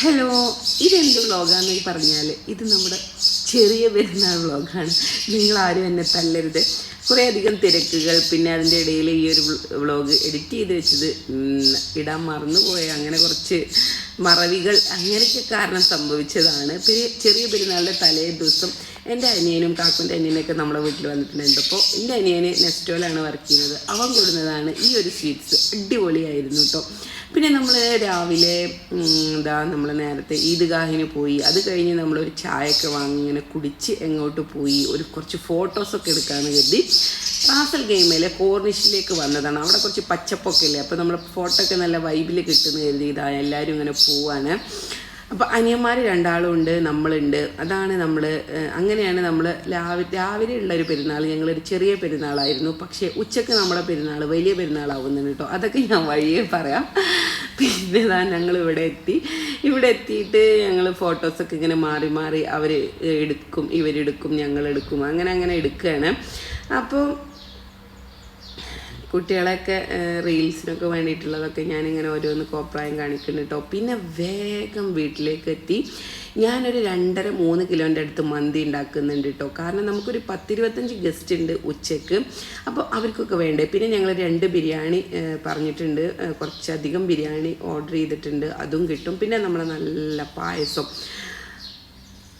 Hello ഇതെന്ത് വ്ളോഗാന്ന് പറഞ്ഞാൽ ഇത് നമ്മുടെ ചെറിയ പെരുന്നാൾ വ്ളോഗാണ്. നിങ്ങളാരും എന്നെ തല്ലരുത്. കുറേ അധികം തിരക്കുകൾ പിന്നെ അതിന്റെ ഇടയിൽ ഈ ഒരു വ്ളോഗ് എഡിറ്റ് ചെയ്ത് വെച്ചത് ഇടാൻ മറന്നുപോയ. അങ്ങനെ കുറച്ച് മറവികൾ അങ്ങനെയൊക്കെ കാരണം സംഭവിച്ചതാണ്. പിന്നെ ചെറിയ പെരുന്നാളിന്റെ തലേ ദിവസം എന്റെ അനിയനും കാക്കുന്റെ അനിയനൊക്കെ നമ്മുടെ വീട്ടിൽ വന്നിട്ടുണ്ട് അപ്പോൾ എന്റെ അനിയന് നെസ്റ്റോലാണ് വർക്ക് ചെയ്യുന്നത്. അവൻ കൊടുന്നതാണ് ഈ ഒരു സ്വീറ്റ്സ്. അടിപൊളിയായിരുന്നു കേട്ടോ. പിന്നെ നമ്മൾ രാവിലെ എന്താ നമ്മൾ നേരത്തെ ഈദ്ഗാഹിന് പോയി. അത് കഴിഞ്ഞ് നമ്മളൊരു ചായയൊക്കെ വാങ്ങി ഇങ്ങനെ കുടിച്ച് എങ്ങോട്ട് പോയി. ഒരു കുറച്ച് ഫോട്ടോസൊക്കെ എടുക്കാമെന്ന് കരുതി റാസൽ ഗെയിമിലെ കോർണിഷിലേക്ക് വന്നതാണ്. അവിടെ കുറച്ച് പച്ചപ്പൊക്കെ ഇല്ലേ? അപ്പോൾ നമ്മൾ ഫോട്ടോ ഒക്കെ നല്ല വൈബിൽ കിട്ടുന്ന കരുതി ഇതാ എല്ലാവരും ഇങ്ങനെ പോവാണ്. അപ്പോൾ അനിയന്മാർ രണ്ടാളും ഉണ്ട് നമ്മളുണ്ട്. അതാണ് നമ്മൾ അങ്ങനെയാണ് നമ്മൾ രാവിലെ രാവിലെ ഉള്ള ഒരു പെരുന്നാൾ ഞങ്ങളൊരു ചെറിയ പെരുന്നാളായിരുന്നു. പക്ഷേ ഉച്ചയ്ക്ക് നമ്മുടെ പെരുന്നാൾ വലിയ പെരുന്നാളാവുന്നുണ്ട് കേട്ടോ അതൊക്കെ ഞാൻ വഴിയേ പറയാം. പിന്നെ താൻ ഞങ്ങൾ ഇവിടെ എത്തി. ഇവിടെ എത്തിയിട്ട് ഞങ്ങൾ ഫോട്ടോസൊക്കെ ഇങ്ങനെ മാറി മാറി അവർ എടുക്കും ഇവരെടുക്കും ഞങ്ങളെടുക്കും അങ്ങനെ അങ്ങനെ എടുക്കുകയാണ് അപ്പോൾ കുട്ടികളെയൊക്കെ റീൽസിനൊക്കെ വേണ്ടിയിട്ടുള്ളതൊക്കെ ഞാനിങ്ങനെ ഓരോന്ന് കോപ്രായം കാണിക്കുന്നുണ്ട് കേട്ടോ പിന്നെ വേഗം വീട്ടിലേക്ക് എത്തി. ഞാനൊരു രണ്ടര മൂന്ന് കിലോന്റെ അടുത്ത് മന്തി ഉണ്ടാക്കുന്നുണ്ട് കേട്ടോ കാരണം നമുക്കൊരു പത്തിരുപത്തഞ്ച് ഗസ്റ്റ് ഉണ്ട് ഉച്ചയ്ക്ക് അപ്പോൾ അവർക്കൊക്കെ വേണ്ടേ? പിന്നെ ഞങ്ങൾ രണ്ട് ബിരിയാണി പറഞ്ഞിട്ടുണ്ട്. കുറച്ചധികം ബിരിയാണി ഓർഡർ ചെയ്തിട്ടുണ്ട്. അതും കിട്ടും. പിന്നെ നമ്മൾ നല്ല പായസം.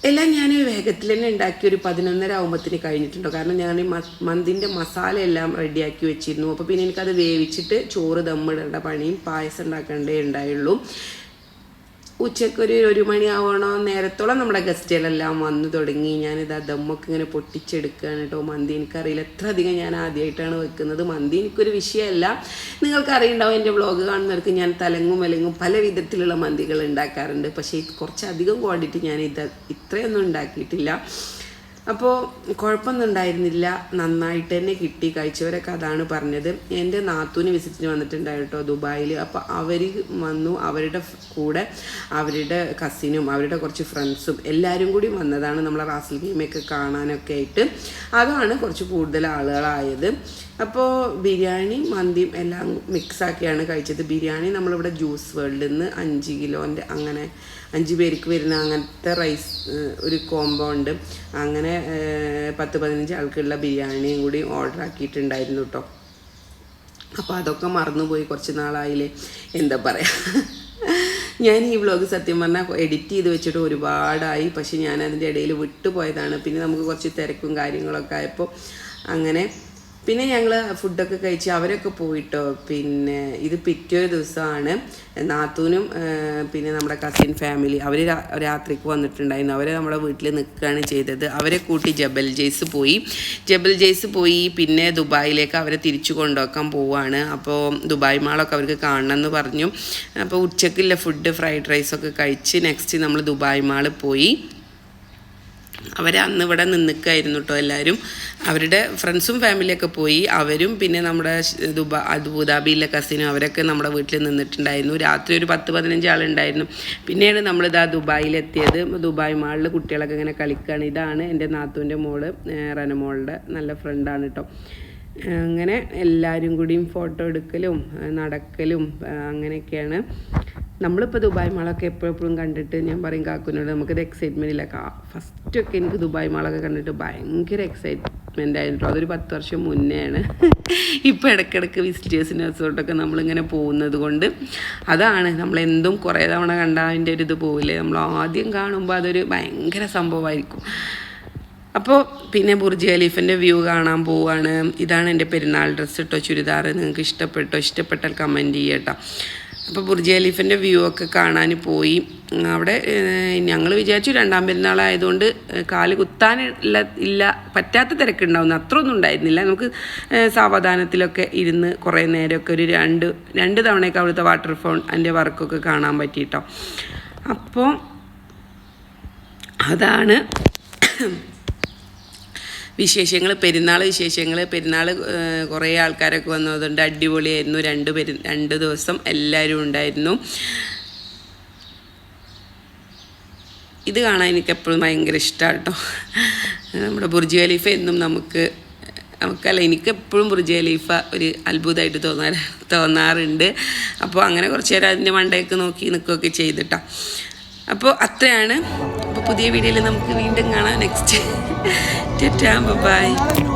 എല്ലാം ഞാൻ വേഗത്തിൽ തന്നെ ഉണ്ടാക്കി ഒരു പതിനൊന്നര ആകുമ്പത്തിന് കഴിഞ്ഞിട്ടുണ്ടോ? കാരണം ഞാൻ ഈ മന്തിന്റെ മസാല എല്ലാം റെഡിയാക്കി വെച്ചിരുന്നു. അപ്പോൾ പിന്നെ എനിക്കത് വേവിച്ചിട്ട് ചോറ് ദമ്മിടേണ്ട പണിയും പായസം ഉണ്ടാക്കേണ്ടേ ഉണ്ടായുള്ളൂ. ഉച്ചയ്ക്ക് ഒരു മണിയാവണോ നേരത്തോളം നമ്മുടെ ഗസ്റ്റുകളെല്ലാം വന്നു തുടങ്ങി. ഞാനിത് ദമ്മൊക്കെ ഇങ്ങനെ പൊട്ടിച്ചെടുക്കുകയാണ് കേട്ടോ. മന്തി എനിക്കറിയില്ല. എത്ര അധികം ഞാൻ ആദ്യമായിട്ടാണ് വെക്കുന്നത്. മന്തി എനിക്കൊരു വിഷയമല്ല. നിങ്ങൾക്കറിയുണ്ടാവും എന്റെ വ്ളോഗ് കാണുന്നവർക്ക് ഞാൻ തലങ്ങും വിലങ്ങും പല വിധത്തിലുള്ള മന്തികൾ ഉണ്ടാക്കാറുണ്ട്. പക്ഷേ കുറച്ചധികം ക്വാണ്ടിറ്റി ഞാൻ ഇത് ഇത്രയൊന്നും ഉണ്ടാക്കിയിട്ടില്ല. അപ്പോൾ കുഴപ്പമൊന്നും ഉണ്ടായിരുന്നില്ല. നന്നായിട്ട് തന്നെ കിട്ടി. കഴിച്ചവരൊക്കെ അതാണ് പറഞ്ഞത്. എന്റെ നാത്തൂന് വിസിറ്റിന് വന്നിട്ടുണ്ടായി കേട്ടോ ദുബായിൽ അപ്പോൾ അവർ വന്നു. അവരുടെ കൂടെ അവരുടെ കസിനും അവരുടെ കുറച്ച് ഫ്രണ്ട്സും എല്ലാവരും കൂടി വന്നതാണ് നമ്മളെ റാസൽ ഗെയിമൊക്കെ കാണാനൊക്കെ ആയിട്ട്. അതാണ് കുറച്ച് കൂടുതൽ ആളുകളായത്. അപ്പോൾ ബിരിയാണി മന്തിയും എല്ലാം മിക്സാക്കിയാണ് കഴിച്ചത്. ബിരിയാണി നമ്മളിവിടെ ജ്യൂസ് വേൾഡിൽ നിന്ന് അഞ്ച് കിലോന്റെ അങ്ങനെ അഞ്ച് പേർക്ക് വരുന്ന അങ്ങനത്തെ റൈസ് ഒരു കോംബോ ഉണ്ട്. അങ്ങനെ പത്ത് പതിനഞ്ച് ആൾക്കുള്ള ബിരിയാണിയും കൂടി ഓർഡർ ആക്കിയിട്ടുണ്ടായിരുന്നു കേട്ടോ അപ്പോൾ അതൊക്കെ മറന്നുപോയി കുറച്ച് നാളായില്ലേ? എന്താ പറയുക ഞാൻ ഈ വ്ളോഗ് സത്യം പറഞ്ഞാൽ എഡിറ്റ് ചെയ്ത് വെച്ചിട്ട് ഒരുപാടായി. പക്ഷെ ഞാൻ അതിന്റെ ഇടയിൽ വിട്ടുപോയതാണ്. പിന്നെ നമുക്ക് കുറച്ച് തിരക്കും കാര്യങ്ങളൊക്കെ ആയപ്പോൾ അങ്ങനെ പിന്നെ ഞങ്ങൾ ഫുഡൊക്കെ കഴിച്ച് അവരൊക്കെ പോയിട്ടോ. പിന്നെ ഇത് പിറ്റേ ദിവസമാണ് നാത്തൂനും പിന്നെ നമ്മുടെ കസിൻ ഫാമിലി അവർ രാത്രിക്ക് വന്നിട്ടുണ്ടായിരുന്നു. അവരെ നമ്മുടെ വീട്ടിൽ നിൽക്കുകയാണ് ചെയ്തത്. അവരെ കൂട്ടി ജബൽ ജെയ്സ് പോയി. ജബൽ ജെയ്സ് പോയി പിന്നെ ദുബായിലേക്ക് അവരെ തിരിച്ചു കൊണ്ടുപോക്കാൻ പോവുകയാണ് അപ്പോൾ ദുബായ് മാളൊക്കെ അവർക്ക് കാണണമെന്ന് പറഞ്ഞു. അപ്പോൾ ഉച്ചക്കില്ല ഫുഡ് ഫ്രൈഡ് റൈസൊക്കെ കഴിച്ച് നെക്സ്റ്റ് നമ്മൾ ദുബായ് മാൾ പോയി. അവർ അന്ന് ഇവിടെ നിന്നിക്കായിരുന്നു കേട്ടോ എല്ലാവരും അവരുടെ ഫ്രണ്ട്സും ഫാമിലിയൊക്കെ പോയി. അവരും പിന്നെ നമ്മുടെ ദുബാ അബുദാബിയിലെ കസിനും അവരൊക്കെ നമ്മുടെ വീട്ടിൽ നിന്നിട്ടുണ്ടായിരുന്നു. രാത്രി ഒരു പത്ത് പതിനഞ്ച് ആളുണ്ടായിരുന്നു. പിന്നീട് നമ്മളിതാ ദുബായിലെത്തിയത്. ദുബായ് മാളിൽ കുട്ടികളൊക്കെ ഇങ്ങനെ കളിക്കുകയാണ് ഇതാണ് എന്റെ നാത്തൂന്റെ മോൾ. റനമോളുടെ നല്ല ഫ്രണ്ടാണ് കേട്ടോ അങ്ങനെ എല്ലാവരും കൂടിയും ഫോട്ടോ എടുക്കലും നടക്കലും അങ്ങനെയൊക്കെയാണ്. നമ്മളിപ്പോൾ ദുബായ് മാളൊക്കെ എപ്പോഴെപ്പോഴും കണ്ടിട്ട് ഞാൻ പറയും കാക്കുനോട് നമുക്കൊരു എക്സൈറ്റ്മെന്റ് ഇല്ല. ഫസ്റ്റൊക്കെ എനിക്ക് ദുബായ് മാളൊക്കെ കണ്ടിട്ട് ഭയങ്കര എക്സൈറ്റ്മെന്റ് ആയിരുന്നു. അതൊരു പത്ത് വർഷം മുന്നെയാണ്. ഇപ്പോൾ ഇടയ്ക്കിടയ്ക്ക് വിസിറ്റേഴ്സിന്റെ റിസോർട്ടൊക്കെ നമ്മളിങ്ങനെ പോകുന്നത് കൊണ്ട് അതാണ്. നമ്മളെന്തും കുറേ തവണ കണ്ട അതിന്റെ ഒരു ഇത് പോവില്ലേ? നമ്മൾ ആദ്യം കാണുമ്പോൾ അതൊരു ഭയങ്കര സംഭവമായിരിക്കും. അപ്പോൾ പിന്നെ ബുർജ് ഖലീഫിന്റെ വ്യൂ കാണാൻ പോവുകയാണ് ഇതാണ് എന്റെ പെരുന്നാൾ ഡ്രസ്സ് ഇട്ടോ ചുരിദാർ നിങ്ങൾക്ക് ഇഷ്ടപ്പെട്ടോ? ഇഷ്ടപ്പെട്ടാൽ കമന്റ് ചെയ്യട്ടോ അപ്പോൾ ബുർജ് ഖലീഫിന്റെ വ്യൂ ഒക്കെ കാണാൻ പോയി. അവിടെ ഞങ്ങൾ വിചാരിച്ചു രണ്ടാം പെരുന്നാളായതുകൊണ്ട് കാൽ കുത്താനുള്ള ഇല്ല പറ്റാത്ത തിരക്കുണ്ടാവുന്നു. അത്രയൊന്നും ഉണ്ടായിരുന്നില്ല. നമുക്ക് സാവധാനത്തിലൊക്കെ ഇരുന്ന് കുറേ നേരമൊക്കെ ഒരു രണ്ട് രണ്ട് തവണയൊക്കെ അവിടുത്തെ വാട്ടർഫോൺ അതിന്റെ വർക്കൊക്കെ കാണാൻ പറ്റിയിട്ടോ അപ്പോൾ അതാണ് വിശേഷങ്ങൾ പെരുന്നാൾ വിശേഷങ്ങൾ പെരുന്നാൾ കുറേ ആൾക്കാരൊക്കെ വന്നതുകൊണ്ട് അടിപൊളിയായിരുന്നു. രണ്ട് പെരു രണ്ട് ദിവസം എല്ലാവരും ഉണ്ടായിരുന്നു. ഇത് കാണാൻ എനിക്ക് എപ്പോഴും ഭയങ്കര ഇഷ്ടമാണ് കേട്ടോ നമ്മുടെ ബുർജ് ഖലീഫ എന്നും നമുക്ക് നമുക്കല്ല എനിക്കെപ്പോഴും ബുർജ് ഖലീഫ ഒരു അത്ഭുതമായിട്ട് തോന്നാ തോന്നാറുണ്ട്. അപ്പോൾ അങ്ങനെ കുറച്ച് നേരം അതിന്റെ മണ്ടയൊക്കെ നോക്കി നിൽക്കുകയൊക്കെ ചെയ്തിട്ടോ. അപ്പോൾ അത്രയാണ്. അപ്പോൾ പുതിയ വീഡിയോയിൽ നമുക്ക് വീണ്ടും കാണാം. Next tata bye.